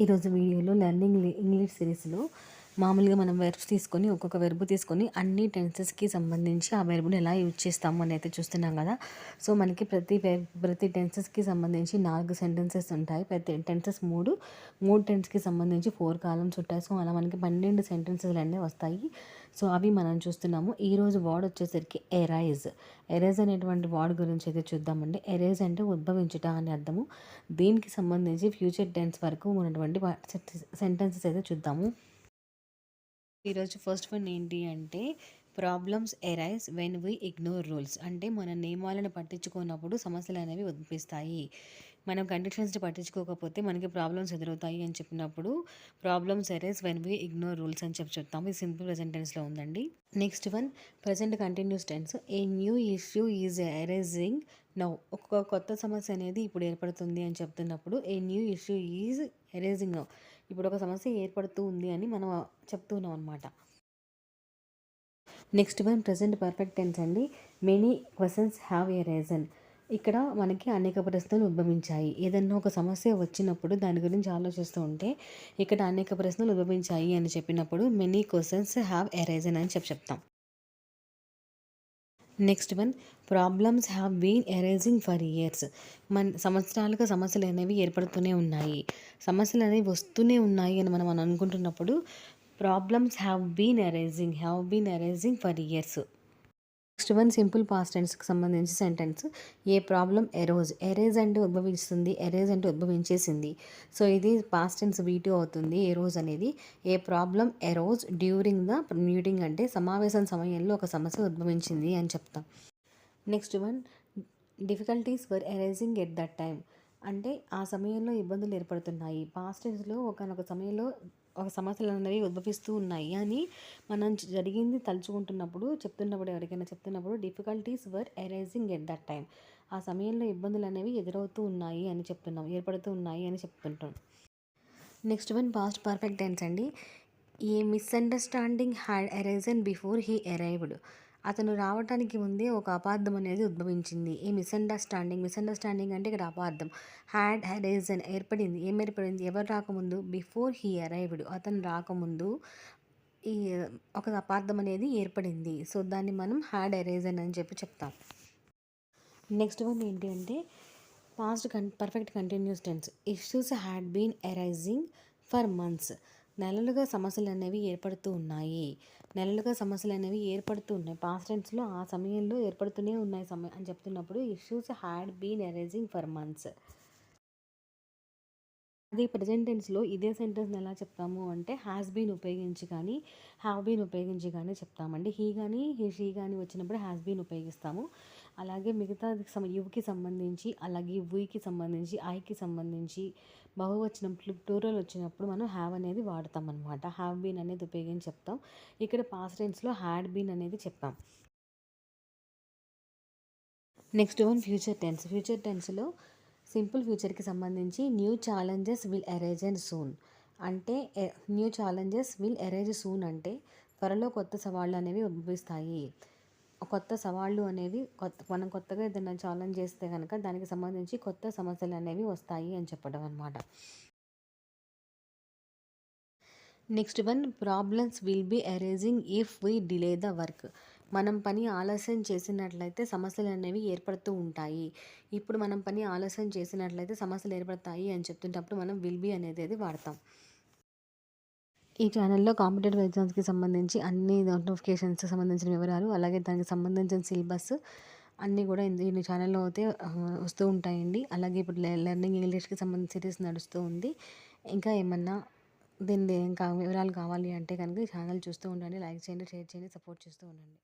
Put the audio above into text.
ఈరోజు వీడియోలో learning English సిరీస్లో మామూలుగా మనం వెర్బ్స్ తీసుకొని ఒక్కొక్క వెర్బ్ తీసుకొని అన్ని టెన్సెస్కి సంబంధించి ఆ వెర్బ్ని ఎలా యూజ్ చేస్తాము అని అయితే చూస్తున్నాం కదా. సో మనకి ప్రతి వెర్బ్ ప్రతి టెన్సెస్కి సంబంధించి నాలుగు సెంటెన్సెస్ ఉంటాయి. ప్రతి టెన్సెస్ మూడు మూడు టెన్స్కి సంబంధించి ఫోర్ కాలమ్స్ ఉంటాయి. సో అలా మనకి పన్నెండు సెంటెన్సెస్ అనేవి వస్తాయి. సో అవి మనం చూస్తున్నాము. ఈరోజు వర్డ్ వచ్చేసరికి ఎరైజ్ ఎరైజ్ అనేటువంటి వర్డ్ గురించి అయితే చూద్దామండి. ఎరైజ్ అంటే ఉద్భవించుట అని అర్థము. దీనికి సంబంధించి ఫ్యూచర్ టెన్స్ వరకు ఉన్నటువంటి సెంటెన్సెస్ అయితే చూద్దాము. ఈరోజు ఫస్ట్ వన్ ఏంటి అంటే problems arise when we ignore rules. అంటే మన నియమాలను పట్టించుకున్నప్పుడు సమస్యలు అనేవి ఉద్భవిస్తాయి మనం కండిషన్స్ని పట్టించుకోకపోతే మనకి ప్రాబ్లమ్స్ ఎదురవుతాయి అని చెప్పినప్పుడు problems arise when we ignore rules అని చెప్పి చెప్తాం. ఇది సింపుల్ ప్రజెంట్ టెన్స్లో ఉందండి. Next one present continuous tense. A new issue is arising now. ఒక కొత్త సమస్య అనేది ఇప్పుడు ఏర్పడుతుంది అని చెప్తున్నప్పుడు a new issue is arising now. ఇప్పుడు ఒక సమస్య ఏర్పడుతూ ఉంది అని మనం చెప్తున్నాం అనమాట next one present perfect tense అండి. Many questions have a reason. ఇక్కడ మనకి అనేక ప్రశ్నలు ఉద్భవించాయి. ఏదన్నా ఒక సమస్య వచ్చినప్పుడు దాని గురించి ఆలోచిస్తూ ఉంటే ఇక్కడ అనేక ప్రశ్నలు ఉద్భవించాయి అని చెప్పినప్పుడు many questions have a reason అని చెప్పి చెప్తాం. Next one problems have been arising for years మన సంవత్సరాలుగా సమస్యలు అనేవి ఏర్పడుతూనే ఉన్నాయి. సమస్యలు అనేవి వస్తూనే ఉన్నాయి అని మనం అనుకుంటున్నప్పుడు problems have been arising have been arising for years next one simple past టెన్స్కి సంబంధించి sentence. A problem arose. Arise అంటే ఉద్భవిస్తుంది. ఎరేజ్ అంటే ఉద్భవించేసింది. సో ఇది పాస్ట్ టెన్స్ వీటూ అవుతుంది. ఎరోజ్ అనేది a problem arose during the meeting అంటే సమావేశం సమయంలో ఒక సమస్య ఉద్భవించింది అని చెప్తాం. Next one difficulties were arising at that time అంటే ఆ సమయంలో ఇబ్బందులు ఏర్పడుతున్నాయి. పాస్ట్ టెన్స్లో ఒకనొక సమయంలో ఒక సమస్యలు అనేవి ఉద్భవిస్తూ ఉన్నాయి. అని మనం జరిగింది తలుచుకుంటున్నప్పుడు చెప్తున్నప్పుడు ఎవరికైనా చెప్తున్నప్పుడు difficulties were arising at that time ఆ సమయంలో ఇబ్బందులు అనేవి ఎదురవుతూ ఉన్నాయి అని చెప్తున్నాం ఏర్పడుతూ ఉన్నాయి అని చెప్తుంటాం. Next one past perfect tense అండి. A misunderstanding had arisen before he arrived అతను రావటానికి ముందే ఒక అపార్థం అనేది ఉద్భవించింది. ఈ మిస్అండర్స్టాండింగ్ మిస్అండర్స్టాండింగ్ అంటే ఇక్కడ అపార్థం. హ్యాడ్ హెరేజన్ ఏర్పడింది. ఏం ఏర్పడింది? ఎవరు రాకముందు? బిఫోర్ హీ అరైవ్డ్ అతను రాకముందు ఈ ఒక అపార్థం అనేది ఏర్పడింది. సో దాన్ని మనం హ్యాడ్ ఎరేజన్ అని చెప్పి చెప్తాం. నెక్స్ట్ వన్ ఏంటి అంటే past con perfect continuous tense issues had been arising for months నెలలుగా సమస్యలు అనేవి ఏర్పడుతూ ఉన్నాయి. నెలలుగా సమస్యలు అనేవి ఏర్పడుతూ ఉన్నాయి పాస్ట్ టెన్స్లో ఆ సమయంలో ఏర్పడుతూనే ఉన్నాయి సమయం అని చెప్తున్నప్పుడు issues had been erasing for months. అదే ప్రజెంట్ టెన్స్లో ఇదే సెంటెన్స్ని ఎలా చెప్తాము అంటే హ్యాస్ బీన్ ఉపయోగించి కానీ హ్యావ్ బీన్ ఉపయోగించి కానీ చెప్తామండి. హీ కానీ షీ కానీ వచ్చినప్పుడు హ్యాస్ బీన్ ఉపయోగిస్తాము. అలాగే మిగతా యువకి సంబంధించి అలాగే వీకి సంబంధించి ఐకి సంబంధించి బహువచనం ప్లూరల్ వచ్చినప్పుడు మనం హ్యావ్ అనేది వాడతాం అనమాట హ్యావ్ బీన్ అనేది ఉపయోగించి చెప్తాం. ఇక్కడ పాస్ట్ టెన్స్లో హ్యాడ్ బీన్ అనేది చెప్పాం next one future tense future టెన్స్లో simple ఫ్యూచర్కి సంబంధించి new challenges will arrange and soon. అంటే new challenges will arrange soon అంటే త్వరలో కొత్త సవాళ్ళు అనేవి ఉద్భవిస్తాయి. కొత్త సవాళ్ళు అనేవి కొత్త మనం కొత్తగా ఏదైనా ఛాలెంజ్ చేస్తే కనుక దానికి సంబంధించి కొత్త సమస్యలు అనేవి వస్తాయి అని చెప్పడం అనమాట next one problems will be arising if we delay the work. మనం పని ఆలస్యం చేసినట్లయితే సమస్యలు అనేవి ఏర్పడుతూ ఉంటాయి. ఇప్పుడు మనం పని ఆలస్యం చేసినట్లయితే సమస్యలు ఏర్పడతాయి అని చెప్తున్నప్పుడు మనం విల్ బి అనేది అది వాడతాం. ఈ ఛానల్లో కాంపిటేటివ్ ఎగ్జామ్స్కి సంబంధించి అన్ని నోటిఫికేషన్స్ సంబంధించిన వివరాలు అలాగే దానికి సంబంధించిన సిలబస్ అన్నీ కూడా ఈ ఛానల్లో అయితే వస్తూ ఉంటాయండి. అలాగే ఇప్పుడు లెర్నింగ్ ఇంగ్లీష్కి సంబంధించి సిరీస్ నడుస్తూ ఉంది. ఇంకా ఏమన్నా దీని ఇంకా వివరాలు కావాలి అంటే కనుక ఈ ఛానల్ చూస్తూ ఉండండి. లైక్ చేయండి షేర్ చేయండి సపోర్ట్ చేస్తూ ఉండండి.